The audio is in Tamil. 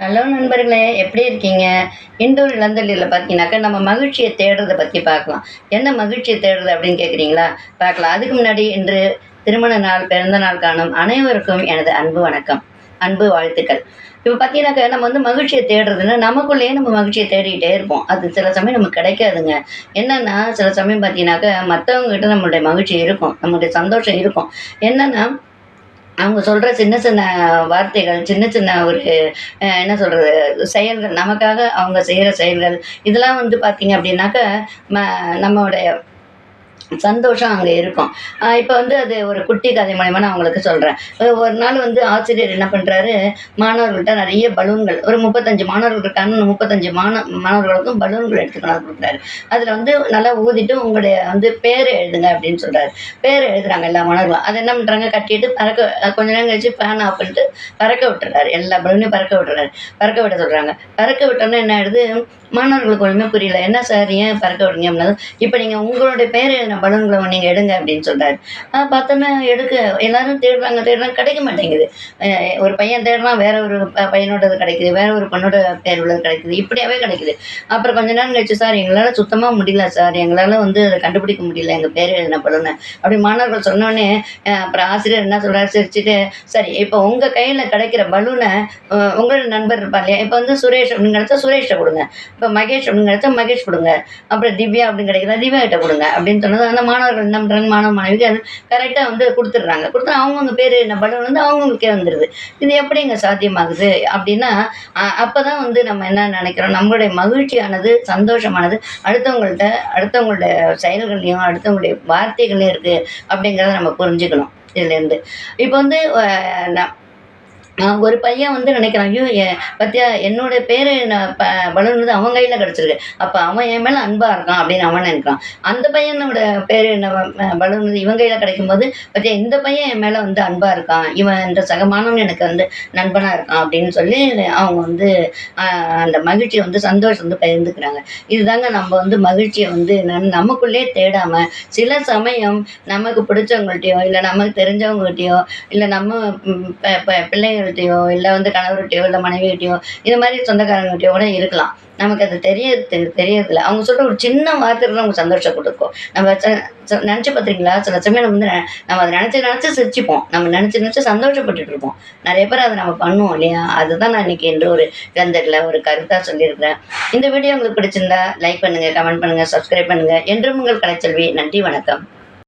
ஹலோ நண்பர்களே எப்படி இருக்கீங்க? இண்டோர் இளந்தளியில் பார்த்தீங்கன்னாக்கா நம்ம மகிழ்ச்சியை தேடுறதை பற்றி பார்க்கலாம். என்ன மகிழ்ச்சியை தேடுறது அப்படின்னு கேட்குறீங்களா பார்க்கலாம். அதுக்கு முன்னாடி இன்று திருமண நாள் பிறந்த நாள் காணும் அனைவருக்கும் எனது அன்பு வணக்கம். அன்பு வாழ்த்துக்கள். இப்போ பார்த்தீங்கன்னாக்கா நம்ம வந்து மகிழ்ச்சியை தேடுறதுன்னா நமக்குள்ளேயே நம்ம மகிழ்ச்சியை தேடிக்கிட்டே இருப்போம். அது சில சமயம் நமக்கு கிடைக்காதுங்க. என்னென்னா சில சமயம் பார்த்தீங்கன்னாக்கா மற்றவங்ககிட்ட நம்மளுடைய மகிழ்ச்சி இருக்கும். நம்மளுடைய சந்தோஷம் இருக்கும். என்னென்னா அவங்க சொல்கிற சின்ன சின்ன வார்த்தைகள் சின்ன சின்ன ஒரு என்ன சொல்கிறது செயல்கள் நமக்காக அவங்க செய்கிற செயல்கள் இதெல்லாம் வந்து பார்த்திங்க அப்படின்னாக்கா ம நம்மளுடைய சந்தோஷம் அங்கே இருக்கும். இப்போ வந்து அது ஒரு குட்டி கதை மூலயமா நான் உங்களுக்கு சொல்கிறேன் ஒரு நாள் வந்து ஆசிரியர் என்ன பண்ணுறாரு மாணவர்கள்ட்ட நிறைய பலூன்கள் ஒரு முப்பத்தஞ்சு மாணவர்கள் இருக்காங்கன்னு முப்பத்தஞ்சு மாண மாணவர்களுக்கும் பலூன்கள் எடுத்துக்கணும் கொடுக்குறாரு. அதில் வந்து நல்லா ஊதிட்டு உங்களுடைய வந்து பேர் எழுதுங்க அப்படின்னு சொல்கிறாரு பேர் எழுதுறாங்க எல்லா மாணவர்களும். அதை என்ன பண்ணுறாங்க கட்டிட்டு பறக்க கொஞ்ச நேரம் கழிச்சு ஃபேன் ஆஃப் பண்ணிட்டு பறக்க விட்டுறாரு. எல்லா பலூனையும் பறக்க விட்டுறாரு. பறக்க விட சொல்கிறாங்க பறக்க விட்டோன்னா என்ன ஆயிடுது? மாணவர்களுக்கு ஒன்றுமே புரியல. என்ன சார் ஏன் பறக்க விடுங்க அப்படின்னா இப்போ நீங்கள் உங்களுடைய பேர் எழுதின பலூன்களை நீங்கள் எடுங்க அப்படின்னு சொல்கிறாரு பார்த்தோன்னா எடுக்க எல்லாரும் தேடுறாங்க தேடுறாங்க கிடைக்க மாட்டேங்குது. ஒரு பையன் தேடுறான் வேற ஒரு ப- பையனோடது கிடைக்குது வேற ஒரு பொண்ணோட பேர் உள்ளது கிடைக்குது இப்படியாவே கிடைக்குது. அப்புறம் கொஞ்ச நேரம் கழிச்சு சார் எங்களால் சுத்தமாக முடியல சார். எங்களால் வந்து அதை கண்டுபிடிக்க முடியல எங்கள் பேர் எழுதின பலூனை. அப்படி மாணவர்கள் சொன்னோடனே அப்புறம் ஆசிரியர் என்ன சொல்கிறாரு சிரிச்சுட்டு சரி இப்போ உங்கள் கையில் கிடைக்கிற பலூனை உங்கள் உங்களோட நண்பர் இருப்பா இல்லையா? இப்போ வந்து சுரேஷ் அப்படின்னு கிடைச்சா சுரேஷ்ட கொடுங்க. இப்போ மகேஷ் அப்படின்னு கிடைச்சா மகேஷ் கொடுங்க. அப்புறம் திவ்யா அப்படின்னு கிடைக்கிறா திவ்யா கிட்ட கொடுங்க. அப்படின்னு சொன்னது அந்த மாணவர்கள் என்ன பண்ணுறாங்க மாணவ மாணவிக்கு அது கரெக்டாக வந்து கொடுத்துட்றாங்க. கொடுத்தா அவங்கவுங்க பேர் என்ன படம் வந்து அவங்கவுங்களுக்கே வந்துடுது இது எப்படிங்க சாத்தியமாகுது அப்படின்னா அப்போ தான் வந்து நம்ம என்ன நினைக்கிறோம்? நம்மளுடைய மகிழ்ச்சியானது சந்தோஷமானது அடுத்தவங்கள்ட்ட அடுத்தவங்களுடைய செயல்கள்லையும் அடுத்தவங்களுடைய வார்த்தைகள்லையும் இருக்குது அப்படிங்கிறத நம்ம புரிஞ்சுக்கணும். இதுலேருந்து இப்போ வந்து ஒரு பையன் வந்து நினைக்கிறான் ஐயோ என் பத்தியா என்னோட பேர் நான் ப பலூன் அவன் கையில் கிடச்சிருக்கு. அப்போ அவன் என் மேலே அன்பாக இருக்கான் அப்படின்னு அவன் நினைக்கிறான். அந்த பையனோட பேர் என்ன பலூன் இவன் கையில் கிடைக்கும்போது பத்தியா இந்த பையன் என் மேலே வந்து அன்பாக இருக்கான். இவன் இந்த சகமானவன் எனக்கு வந்து நண்பனாக இருக்கான் அப்படின்னு சொல்லி அவங்க வந்து அந்த மகிழ்ச்சியை வந்து சந்தோஷம் வந்து பகிர்ந்துக்கிறாங்க. இதுதாங்க நம்ம வந்து மகிழ்ச்சியை வந்து நம் நமக்குள்ளே தேடாமல் சில சமயம் நமக்கு பிடிச்சவங்கள்ட்டையோ இல்லை நமக்கு தெரிஞ்சவங்ககிட்டயோ இல்லை நம்ம பிள்ளைங்க பிள்ளைகள்கிட்டயோ இல்லை வந்து கணவர்கிட்டயோ இல்லை மனைவிகிட்டயோ இது மாதிரி சொந்தக்காரங்ககிட்டயோ கூட இருக்கலாம். நமக்கு அது தெரியறது தெரியறதில்ல அவங்க சொல்கிற ஒரு சின்ன வார்த்தை நமக்கு சந்தோஷம் கொடுக்கும். நம்ம நினச்சி பார்த்துருக்கீங்களா? சில சமயம் நம்ம வந்து நம்ம அதை நினச்சி நினச்சி சிரிச்சுப்போம். நம்ம நினச்சி நினச்சி சந்தோஷப்பட்டுட்டு இருப்போம். நிறைய பேர் அதை நம்ம பண்ணுவோம் இல்லையா? அதுதான் நான் இன்னைக்கு என்று ஒரு கிரந்தத்தில் ஒரு கருத்தாக சொல்லியிருக்கிறேன். இந்த வீடியோ உங்களுக்கு பிடிச்சிருந்தா லைக் பண்ணுங்கள் கமெண்ட் பண்ணுங்கள் சப்ஸ்கிரைப் பண்ணுங்கள் என்றும் உங்கள் கலைச்செல்வி நன்றி வணக்கம்.